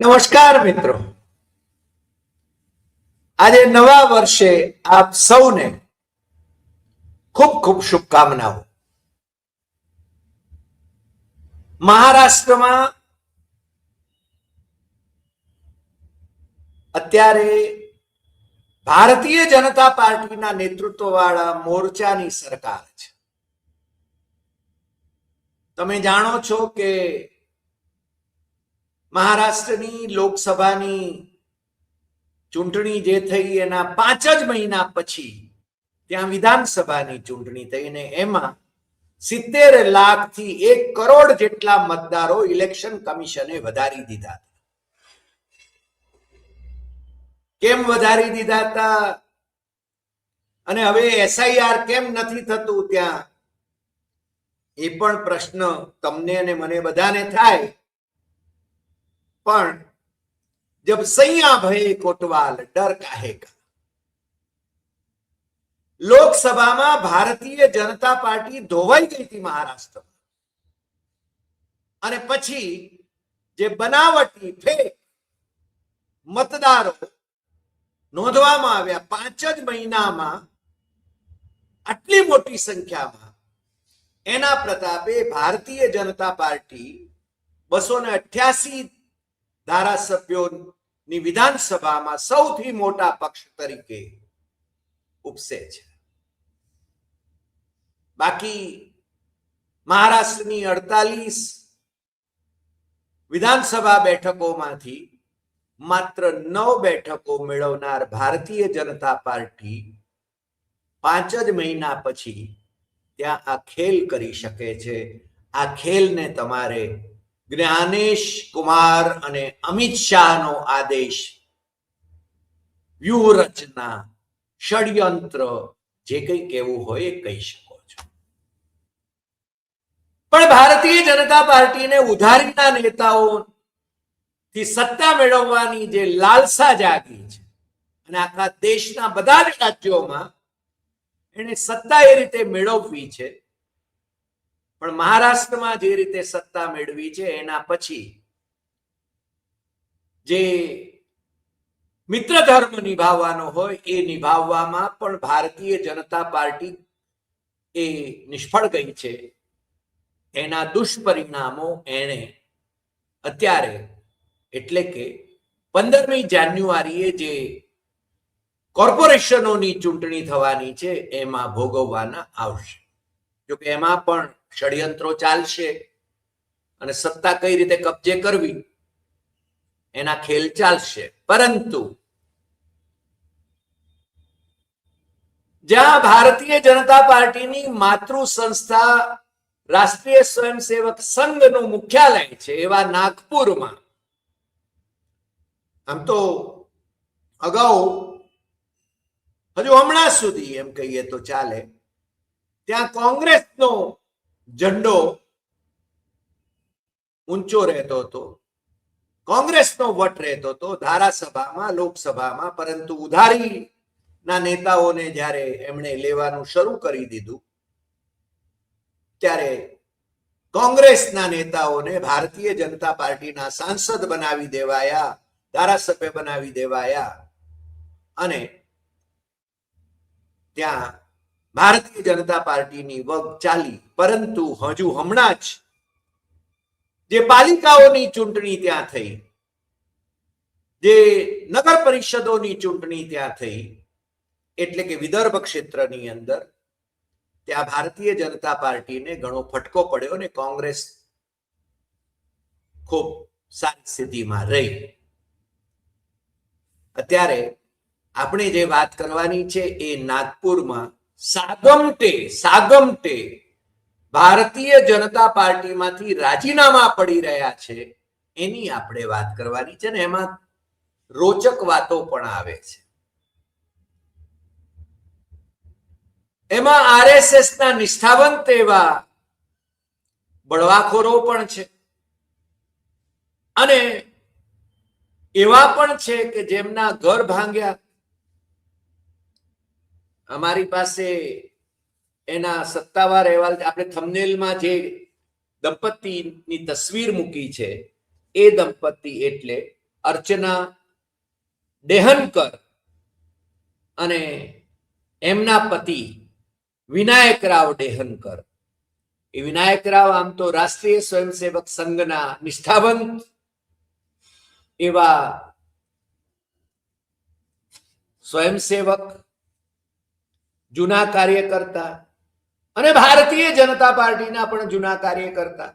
નમસ્કાર મિત્રો. આજે નવા વર્ષે આપ સૌને ખૂબ ખૂબ શુભકામનાઓ. મહારાષ્ટ્રમાં અત્યારે ભારતીય જનતા પાર્ટીના નેતૃત્વ વાળા મોરચાની સરકાર છે. તમે જાણો છો કે મહારાષ્ટ્રની લોકસભાની ચૂંટણી જે થઈ એના પાંચ જ મહિના પછી ત્યાં વિધાનસભાની ચૂંટણી થઈ અને એમાં સિત્તેર લાખથી એક કરોડ જેટલા મતદારો ઇલેક્શન કમિશને વધારી દીધા કેમ વધારી દીધા હતા? અને હવે એસઆઈઆર કેમ નથી થતું ત્યાં? એ પણ પ્રશ્ન તમને અને મને બધાને થાય. પણ જબ સૈયા ભય કોટવાલ ડર કાહેગા. લોકસભામાં ભારતીય જનતા પાર્ટી ધોવાઈ ગઈ હતી મહારાષ્ટ્રમાં. અને પછી જે બનાવટી ફેક મતદારો નોંધવામાં આવ્યા પાંચ જ મહિનામાં આટલી મોટી સંખ્યામાં, એના પ્રતાપે ભારતીય જનતા પાર્ટી બસો ને અઠ્યાસી ધારાસભ્યોની વિધાનસભામાં સૌથી મોટા પક્ષ તરીકે ઉપસે છે. બાકી મહારાષ્ટ્રની અડતાલીસ વિધાનસભા બેઠકોમાંથી માત્ર નવ બેઠકો મેળવનાર ભારતીય જનતા પાર્ટી પાંચ જ મહિના પછી ત્યાં આ ખેલ કરી શકે છે. આ ખેલને તમારે જ્ઞાનેશ કુમાર અને અમિત શાહનો આદેશ. વ્યૂહરચના, ષડયંત્ર, જે કંઈ કહેવું હોય એ કહી શકો છો. પણ ભારતીય જનતા પાર્ટીને ઉધારીના નેતાઓ થી સત્તા મેળવવાની જે લાલસા જાગી છે અને આખા દેશના બધા જ રાજ્યોમાં એને સત્તા એ રીતે મેળવવી છે પણ મહારાષ્ટ્રમાં જે રીતે સત્તા મેળવી છે, એના પછી જે મિત્ર ધર્મ નિભાવવાનો હોય, એ નિભાવવામાં પણ ભારતીય જનતા પાર્ટી એ નિષ્ફળ ગઈ છે. એના દુષ્પરિણામો એણે અત્યારે એટલે કે પંદરમી જાન્યુઆરીએ જે કોર્પોરેશનોની ચૂંટણી થવાની છે, એમાં ભોગવવાના આવશે. જોકે એમાં પણ ષડયંત્રો ચાલશે અને સત્તા કઈ રીતે કબજે કરવી એના ખેલ ચાલશે. પરંતુ જ્યાં ભારતીય જનતા પાર્ટીની માતૃ સંસ્થા રાષ્ટ્રીય સ્વયંસેવક સંઘનું મુખ્યાલય છે એવા નાગપુરમાં, આમ તો અગાઉ હજુ હમણાં સુધી એમ કહીએ તો ચાલે, ત્યાં કોંગ્રેસનો ઝંડો ઊંચો રહેતો હતો. કોંગ્રેસનો વટ રહેતો હતો ધારાસભામાં, લોકસભામાં, પરંતુ ઉધારી ના નેતાઓને જ્યારે એમણે લેવાનું શરૂ કરી દીધું, ત્યારે કોંગ્રેસના નેતાઓને ભારતીય જનતા પાર્ટીના સાંસદ બનાવી દેવાયા, ધારાસભ્ય બનાવી દેવાયા અને ત્યાં ભારતીય જનતા પાર્ટીની વગ ચાલી, પરંતુ હજુ હમણાં જ જે પાલિકાઓની ચૂંટણી ત્યાં થઈ, જે નગર પરિષદોની ચૂંટણી ત્યાં થઈ, એટલે કે વિદર્ભ ક્ષેત્રની અંદર, ત્યાં ભારતીય જનતા પાર્ટીને ઘણો ફટકો પડ્યો ને કોંગ્રેસ ખૂબ સારી સ્થિતિમાં રહી. અત્યારે આપણે જે વાત કરવાની છે એ નાગપુરમાં સાગમટે સાગમટે ભારતીય જનતા પાર્ટીમાંથી રાજીનામા પડી રહ્યા છે, એની આપણે વાત કરવાની છે ને એમાં રોચક વાતો પણ આવે છે. એમાં આરએસએસ ના નિષ્ઠાવંત એવા બળવાખોરો પણ છે. અને એવા પણ છે કે જેમના ઘર ભાંગ્યા અમારી પાસે એના સત્તાવાર અહેવાલ આપણે થમનેલમાં જે દંપતીની તસવીર મૂકી છે, એ દંપતી એટલે અર્ચના ડેહનકર અને એમના પતિ વિનાયક રાવ ડેહનકર. એ વિનાયક રાવ આમ તો રાષ્ટ્રીય સ્વયંસેવક સંઘના નિષ્ઠાવંત એવા સ્વયંસેવક જૂના કાર્યકર્તા અને ભારતીય જનતા પાર્ટીના પણ જૂના કાર્યકર્તા.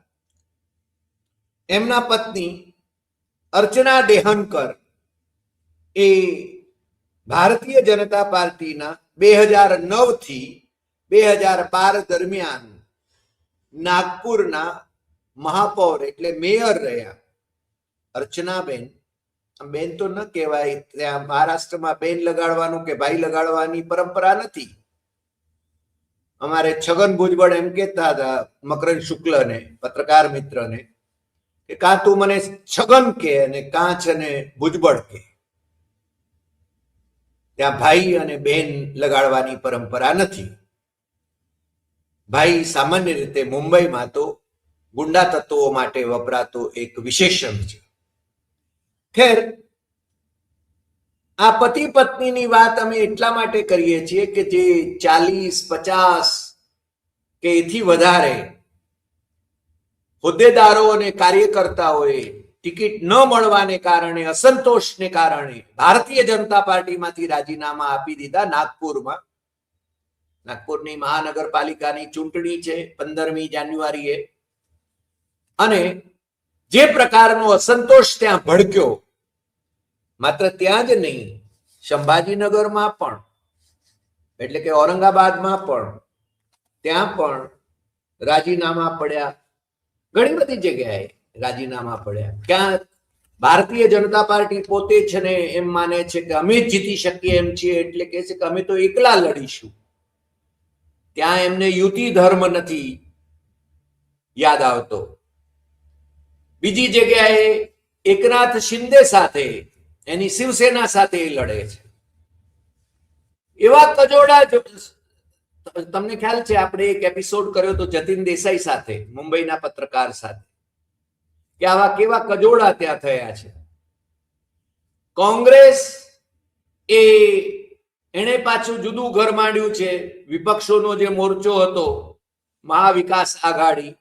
એમના પત્ની અર્ચના દેહનકર એ ભારતીય જનતા પાર્ટીના બે હજાર નવથી બે હજાર બાર દરમિયાન નાગપુરના મહાપૌર એટલે મેયર રહ્યા. અર્ચનાબેન બેન તો ન કહેવાય, ત્યાં મહારાષ્ટ્રમાં બેન લગાડવાનું કે ભાઈ લગાડવાની પરંપરા નથી. અમારે છગન ભુજબળ એમ કહેતા હતા, મકરંદ શુક્લને, પત્રકાર મિત્રને, કે કાં તું મને છગન કે અને કાં છે ને ભુજબળ કે. ત્યાં ભાઈ અને બેન લગાડવાની પરંપરા નથી. ભાઈ સામાન્ય રીતે મુંબઈમાં તો ગુંડા તત્વો માટે વપરાતો એક વિશેષણ છે. ખેર આ પતિ પત્નીની વાત અમે એટલા માટે કરીએ છીએ કે જે ચાલીસ, પચાસ કે એથી વધારે હોદ્દેદારો અને કાર્યકર્તાઓએ ટિકિટ ન મળવાને કારણે, અસંતોષને કારણે ભારતીય જનતા પાર્ટીમાંથી રાજીનામા આપી દીધા નાગપુરમાં. નાગપુરની મહાનગરપાલિકાની ચૂંટણી છે પંદરમી જાન્યુઆરીએ. અને જે પ્રકારનો અસંતોષ ત્યાં ભડક્યો માત્ર ત્યાં જ નહીં, સંભાજીનગરમાં પણ, એટલે કે ઔરંગાબાદમાં પણ, ત્યાં પણ રાજીનામા પડ્યા. ઘણી બધી જગ્યાએ રાજીનામા પડ્યા. ક્યાં ભારતીય જનતા પાર્ટી પોતે છે ને એમ માને છે કે અમે જ જીતી શકીએ એમ છીએ, એટલે કે છે કે અમે તો એકલા લડીશું. ત્યાં એમને યુતિ ધર્મ નથી યાદ આવતો. બીજી જગ્યાએ એકનાથ શિંદે સાથે એની શિવસેના સાથે એ લડે છે એવા કજોડા તમને ખ્યાલ છે, આપણે એક એપિસોડ કર્યો તો જતીન દેસાઈ સાથે, મુંબઈના પત્રકાર સાથે. કે આવા કેવા કજોડા ત્યાં થયા છે. કોંગ્રેસ એ એણે પાછું જુદું ઘર માંડ્યું છે, વિપક્ષોનો જે મોરચો હતો, મહાવિકાસ આઘાડી.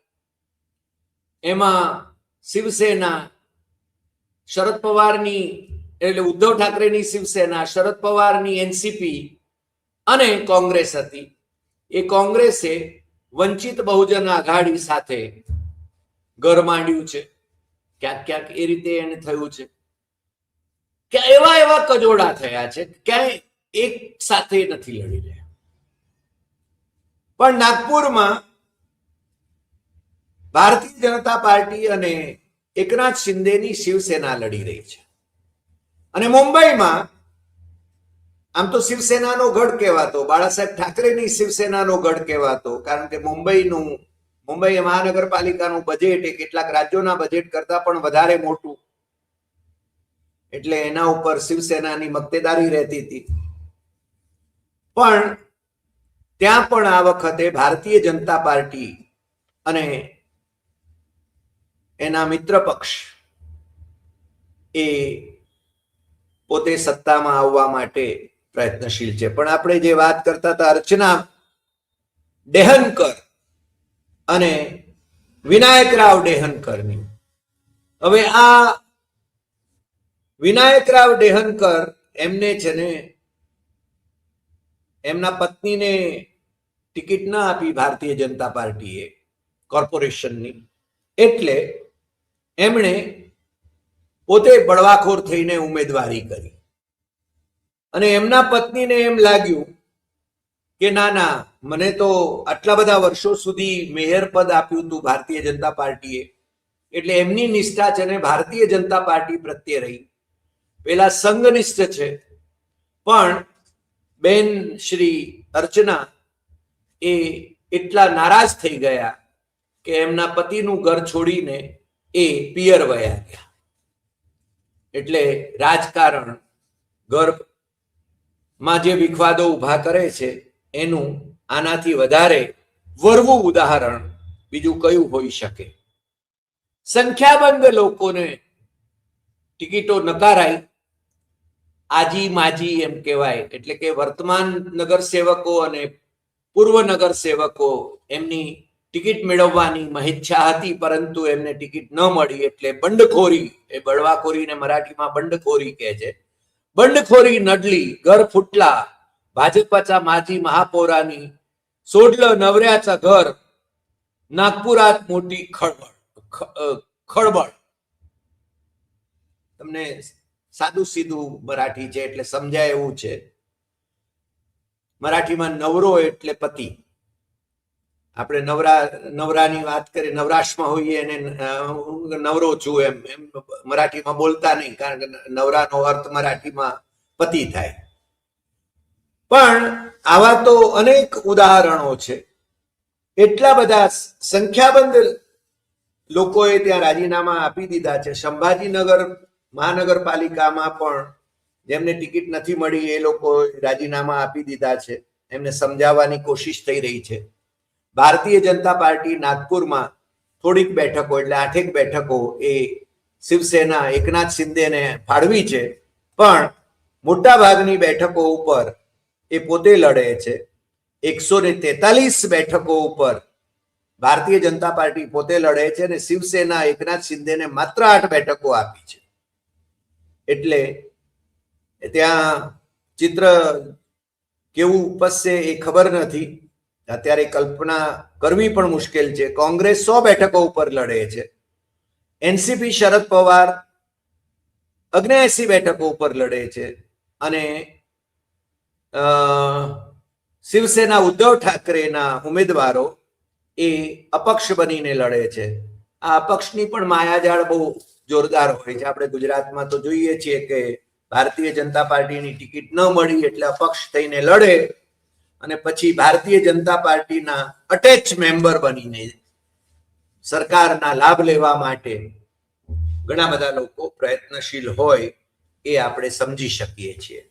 એમાં શિવસેના, શરદ પવારની એટલે ઉદ્ધવ ઠાકરેની શિવસેના, શરદ પવારની એનસીપી અને કોંગ્રેસ હતી. એ કોંગ્રેસે વંચિત બહુજન આઘાડી સાથે ઘર માંડ્યું છે. ક્યાંક ક્યાંક એ રીતે એને થયું છે. કે એવા એવા કજોડા થયા છે, ક્યાંય એક સાથે નથી લડી રહ્યા. પણ નાગપુરમાં ભારતીય જનતા પાર્ટી અને એકનાથ શિંદેની શિવસેના લડી રહી છે. અને મુંબઈમાં, આમ તો શિવસેનાનો ગઢ કહેવાતો, બાળાસાહેબ ઠાકરેની શિવસેનાનો ગઢ કહેવાતો, કારણ કે મુંબઈનું, મુંબઈ મહાનગરપાલિકાનું બજેટ એ કેટલાક રાજ્યોના બજેટ કરતા પણ વધારે મોટું. એટલે એના ઉપર શિવસેનાની મક્તેદારી રહેતી હતી. પણ ત્યાં પણ આ વખતે ભારતીય જનતા પાર્ટી અને એના મિત્ર પક્ષ એ પોતે સત્તામાં આવવા માટે પ્રયત્નશીલ છે. પણ આપણે જે વાત કરતા હતા અર્ચના, ડેહનકર અને વિનાયક રાવ ડેહનકરની. હવે આ વિનાયક રાવ ડેહનકર એમને છે ને એમના પત્નીને ટિકિટ ના આપી ભારતીય જનતા પાર્ટીએ, કોર્પોરેશનની. એટલે એમણે પોતે બળવાખોર થઈને ઉમેદવારી કરી. અને એમના પત્નીને એમ લાગ્યું કે ના ના, મને તો આટલા બધા વર્ષો સુધી મેયર પદ આપ્યું હતું ભારતીય જનતા પાર્ટીએ. એટલે એમની નિષ્ઠા છે ને ભારતીય જનતા પાર્ટી પ્રત્યે રહી. પેલા સંઘનિષ્ઠ છે. પણ બેન શ્રી અર્ચના એ એટલા નારાજ થઈ ગયા કે એમના પતિનું ઘર છોડીને એ પિયર વયા ગયા. એટલે રાજકારણ ગર્ભમાં જે વિખવાદો ઊભા કરે છે, એનું આનાથી વધારે વરવું ઉદાહરણ બીજું કયું હોઈ શકે? સંખ્યાબંધ લોકોને ટિકિટો નકારાઈ આજી માજી એમ કહેવાય, એટલે કે વર્તમાન નગરસેવકો અને પૂર્વ નગરસેવકો એમની ટિકિટ મેળવવાની મહેચ્છા હતી, પરંતુ એમને ટિકિટ ન મળી એટલે બંડખોરી, એ બળવાખોરીને મરાઠીમાં બંડખોરી કહે છે. બંડખોરી નડલી, ઘર ફૂટલા ભાજપાचा માજી મહાપોરાની સોડલ नवऱ्याचं ઘર, નાગપુરાત મોટી ખળબળ ખળબળ. તમને સાદું સીધું મરાઠી છે એટલે સમજાય એવું છે. મરાઠીમાં નવરો એટલે પતિ. આપણે નવરા, નવરાની વાત કરીએ નવરાશમાં હોઈએ અને નવરો છું એમ એમ મરાઠીમાં બોલતા નહીં, કારણ કે નવરાનો અર્થ મરાઠીમાં પતિ થાય. પણ આવા તો અનેક ઉદાહરણો છે. એટલા બધા સંખ્યાબંધ લોકોએ ત્યાં રાજીનામા આપી દીધા છે. સંભાજીનગર મહાનગરપાલિકામાં પણ જેમને ટિકિટ નથી મળી, એ લોકો રાજીનામા આપી દીધા છે. એમને સમજાવવાની કોશિશ થઈ રહી છે. ભારતીય જનતા પાર્ટી નાગપુરમાં થોડીક બેઠકો, એટલે આઠેક બેઠકો એ શિવસેના, એકનાથ શિંદેને ફાળવી છે. પણ મોટા ભાગની બેઠકો ઉપર એ પોતે લડે છે. એકસો ને તેતાલીસ બેઠકો ઉપર ભારતીય જનતા પાર્ટી પોતે લડે છે અને શિવસેના, એકનાથ શિંદેને માત્ર આઠ બેઠકો આપી છે. એટલે ત્યાં ચિત્ર કેવું ઉપસશે એ ખબર નથી. અત્યારે કલ્પના કરવી પણ મુશ્કેલ છે. કોંગ્રેસ સો બેઠકો ઉપર લડે છે. એનસીપી શરદ પવાર અગ્નેએસી બેઠકો ઉપર લડે છે. અને શિવસેના ઉદ્ધવ ઠાકરેના ઉમેદવારો એ અપક્ષ બનીને લડે છે. આ અપક્ષની પણ માયાજાળ બહુ જોરદાર હોય છે. આપણે ગુજરાતમાં તો જોઈએ છીએ કે ભારતીય જનતા પાર્ટીની ટિકિટ ન મળી એટલે અપક્ષ થઈને લડે. અને પછી ભારતીય જનતા પાર્ટીના અટેચ મેમ્બર બનીને સરકારના લાભ લેવા માટે ઘણા બધા લોકો પ્રયત્નશીલ હોય એ આપણે સમજી શકીએ છીએ.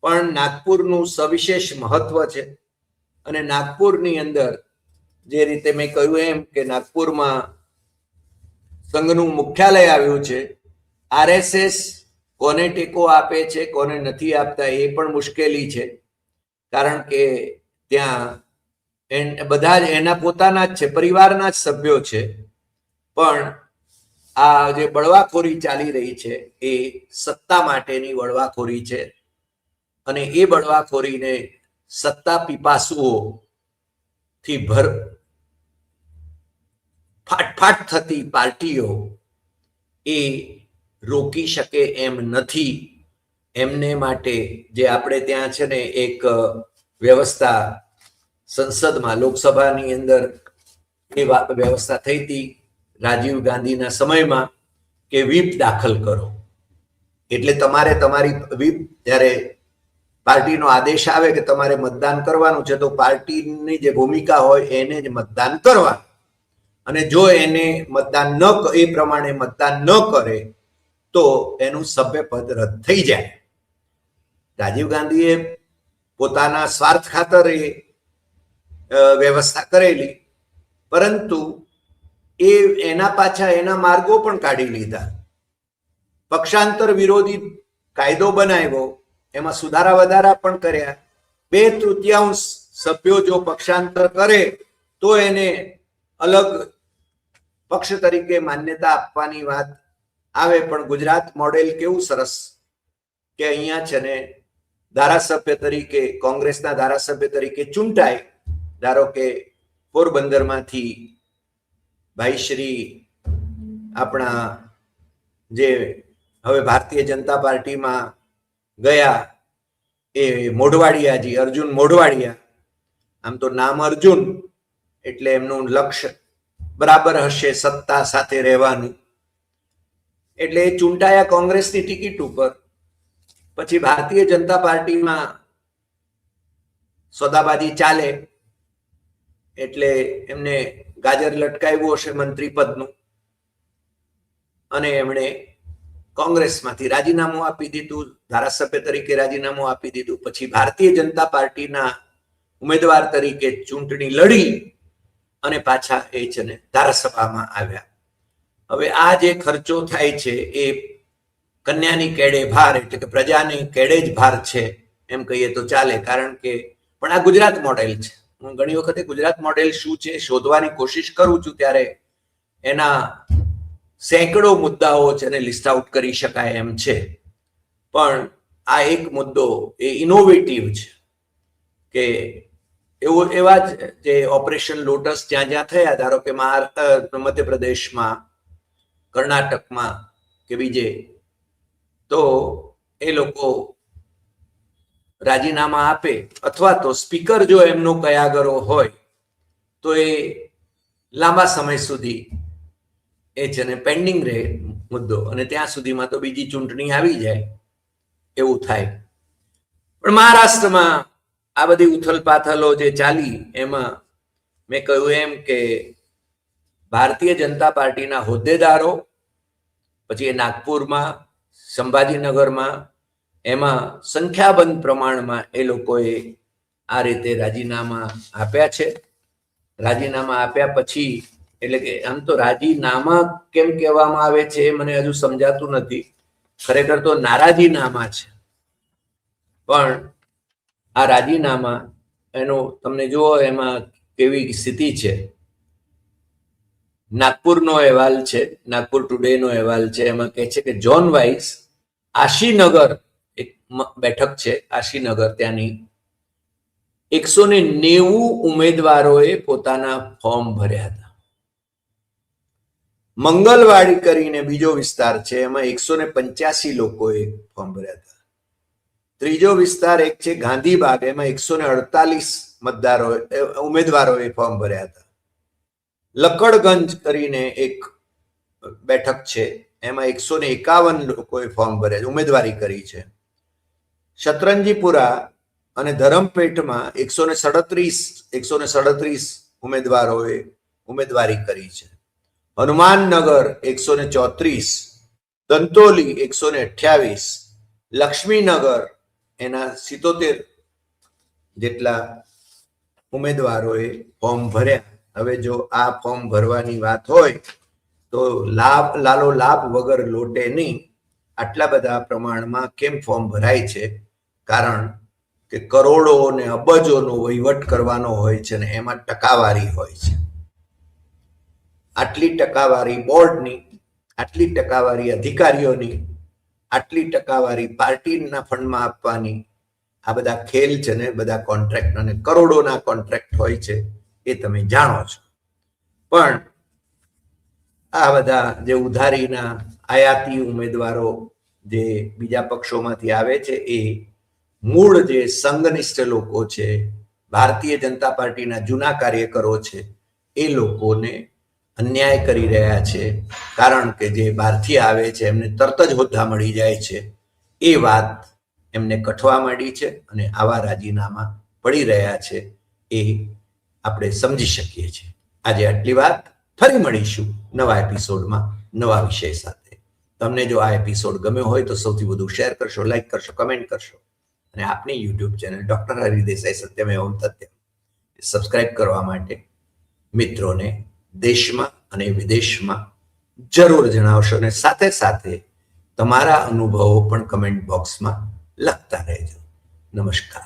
પણ નાગપુરનું સવિશેષ મહત્વ છે અને નાગપુરની અંદર જે રીતે મેં કહ્યું એમ કે નાગપુરમાં સંઘનું મુખ્યાલય આવ્યું છે, આરએસએસ કોને ટેકો આપે છે, કોને નથી આપતા એ પણ મુશ્કેલી છે. કારણ કે ત્યાં બધા જ એના પોતાના જ છે, પરિવારના જ સભ્યો છે. પણ આ જે બળવાખોરી ચાલી રહી છે એ સત્તા માટેની બળવાખોરી છે. અને એ બળવાખોરીને સત્તા પીપાસુઓ થી ભર ફાટફાટ થતી પાર્ટીઓ એ રોકી શકે એમ નથી. એમને માટે જે આપણે ત્યાં છે ને એક વ્યવસ્થા સંસદમાં, લોકસભાની અંદર એ વ્યવસ્થા થઈ હતી રાજીવ ગાંધીના સમયમાં કે વીપ દાખલ કરો. એટલે તમારે તમારી વીપ જ્યારે પાર્ટીનો આદેશ આવે કે તમારે મતદાન કરવાનું છે, તો પાર્ટીની જે ભૂમિકા હોય એને જ મતદાન કરવા અને જો એને મતદાન ન એ પ્રમાણે મતદાન ન કરે, તો એનું સભ્યપદ રદ થઈ જાય. રાજીવ ગાંધીએ પોતાના સ્વાર્થ ખાતર વ્યવસ્થા કરેલી. પરંતુ એ એના પાછા એના માર્ગો પણ કાઢી લીધા. પક્ષાંતર વિરોધી કાયદો બનાવ્યો, એમાં સુધારા વધારા પણ કર્યા. બે તૃતીયાંશ સભ્યો જો પક્ષાંતર કરે, તો એને અલગ પક્ષ તરીકે માન્યતા આપવાની વાત આવે. પણ ગુજરાત મોડેલ કેવું સરસ કે અહીંયા છે ને ધારાસભ્ય તરીકે, કોંગ્રેસના ધારાસભ્ય તરીકે ચૂંટાય, ધારો કે પોરબંદરમાંથી ભાઈ શ્રી આપણા જે હવે ભારતીય જનતા પાર્ટીમાં ગયા એ મોઢવાડિયાજી, અર્જુન મોઢવાડિયા. આમ તો નામ અર્જુન, એટલે એમનું લક્ષ્ય બરાબર હશે સત્તા સાથે રહેવાનું. એટલે ચૂંટાયા કોંગ્રેસની ટિકિટ ઉપર પછી ભારતીય જનતા પાર્ટીમાં સોદાબાજી ચાલે એટલે એમને ગાજર લટકાવ્યું હશે મંત્રી પદનું અને એમણે કોંગ્રેસમાંથી રાજીનામું આપી દીધું, ધારાસભ્ય તરીકે રાજીનામું આપી દીધું. પછી ભારતીય જનતા પાર્ટીના ઉમેદવાર તરીકે ચૂંટણી લડી અને પાછા એ છે ને ધારાસભામાં આવ્યા. હવે આ જે ખર્ચો થાય છે એ કન્યાની કેડે ભાર એટલે કે પ્રજાની કેડે જ ભાર છે, એમ કહીએ તો ચાલે. કારણ કે પણ આ ગુજરાત મોડેલ છે. હું ઘણી વખતે ગુજરાત મોડેલ શું છે શોધવાની કોશિશ કરું છું ત્યારે એના સેંકડો મુદ્દાઓ છે એને લિસ્ટ આઉટ કરી શકાય એમ છે. પણ આ એક મુદ્દો એ ઇનોવેટિવ છે કે એવો એવા જ જે ઓપરેશન લોટસ જ્યાં જ્યાં થયા, ધારો કે મહારાષ્ટ્ર મધ્યપ્રદેશમાં, કર્ણાટકમાં કે બીજે તો એ લોકો રાજીનામા આપે અથવા તો સ્પીકર જો એમનો કયાગરો હોય, તો એ લાંબા સમય સુધી એ છે ને પેન્ડિંગ રહે મુદ્દો. અને ત્યાં સુધીમાં તો બીજી ચૂંટણી આવી જાય એવું થાય. પણ મહારાષ્ટ્રમાં આ બધી ઉથલપાથલો જે ચાલી, એમાં મેં કહ્યું એમ કે ભારતીય જનતા પાર્ટીના હોદ્દેદારો, પછી એ નાગપુરમાં સંભાજીનગરમાં એમાં સંખ્યાબંધ પ્રમાણમાં એ લોકોએ આ રીતે રાજીનામા આપ્યા છે. રાજીનામા આપ્યા પછી એટલે કે આમ તો રાજીનામા કેમ કહેવામાં આવે છે એ મને હજુ સમજાતું નથી. ખરેખર તો નારાજીનામા છે. પણ આ રાજીનામા એનો, તમને જુઓ એમાં કેવી સ્થિતિ છે. નાગપુરનો અહેવાલ છે, નાગપુર ટુડેનો અહેવાલ છે, એમાં કહે છે કે જોન વાઇસ આશીનગર એક બેઠક છે, આશીનગર ત્યાંની એકસો ને નેવું ઉમેદવારોએ પોતાના ફોર્મ ભર્યા હતા. મંગલવાડી કરીને બીજો વિસ્તાર છે, એમાં એકસો ને પંચ્યાસી લોકોએ ફોર્મ ભર્યા હતા. ત્રીજો વિસ્તાર એક છે ગાંધીબાગ, એમાં એકસો ને અડતાલીસ મતદારો ઉમેદવારોએ ફોર્મ ભર્યા હતા. લકડગંજ કરીને એક બેઠક છે. એમાં એકસો ને એકાવન લોકોએ ફોર્મ ભર્યા છે. ઉમેદવારી કરી છે. શતરંજીપુરા અને ધરમપેટમાં એકસો ને સડત્રીસ, એકસો ને સડત્રીસ ઉમેદવારોએ ઉમેદવારી કરી છે. હનુમાનનગર એકસો ને ચોત્રીસ, દંતોલી એકસો ને અઠ્યાવીસ, લક્ષ્મીનગર એના સિત્તોતેર જેટલા ઉમેદવારોએ ફોર્મ ભર્યા. હવે જો આ ફોર્મ ભરવાની વાત હોય, તો લાભ, લાલો લાભ વગર લોટે નહીં. આટલા બધા પ્રમાણમાં કેમ ફોર્મ ભરાય છે? કારણ કે કરોડો ને અબજોનો વહીવટ કરવાનો હોય છે ને એમાં ટકાવારી હોય છે. આટલી ટકાવારી બોર્ડની, આટલી ટકાવારી અધિકારીઓની, આટલી ટકાવારી પાર્ટીના ફંડમાં આપવાની, આ બધા ખેલ છે ને, બધા કોન્ટ્રાક્ટ અને કરોડોના કોન્ટ્રાક્ટ હોય છે. એ તમે જાણો છો. પણ આ બધા જે ઉધારીના આયાતી ઉમેદવારો જે બીજા પક્ષોમાંથી આવે છે, એ મૂળ જે સંઘનિષ્ઠ લોકો છે, ભારતીય જનતા પાર્ટીના જૂના કાર્યકરો છે, એ લોકોને અન્યાય કરી રહ્યા છે. કારણ કે જે બહારથી આવે છે, એમને તરત જ હોદ્દા મળી જાય છે. એ વાત એમને કઠવા માંડી છે અને આવા રાજીનામા પડી રહ્યા છે. એ આપણે સમજી શકીએ છીએ. આજે આટલી વાત ફરી મળીશું નવા એપિસોડમાં નવા વિષય સાથે. તમને જો આ એપિસોડ ગમ્યો હોય તો સૌથી વધુ શેર કરશો લાઈક કરશો કમેન્ટ કરશો. અને આપની YouTube channel doctor Hari Desai Satyam એવમ તથ્યમ સબસ્ક્રાઇબ કરવા માટે મિત્રોને દેશમાં અને વિદેશમાં જરૂર જણાવશો અને સાથે સાથે તમારા અનુભવો પણ કમેન્ટ બોક્સમાં લખતા રહેજો. નમસ્કાર.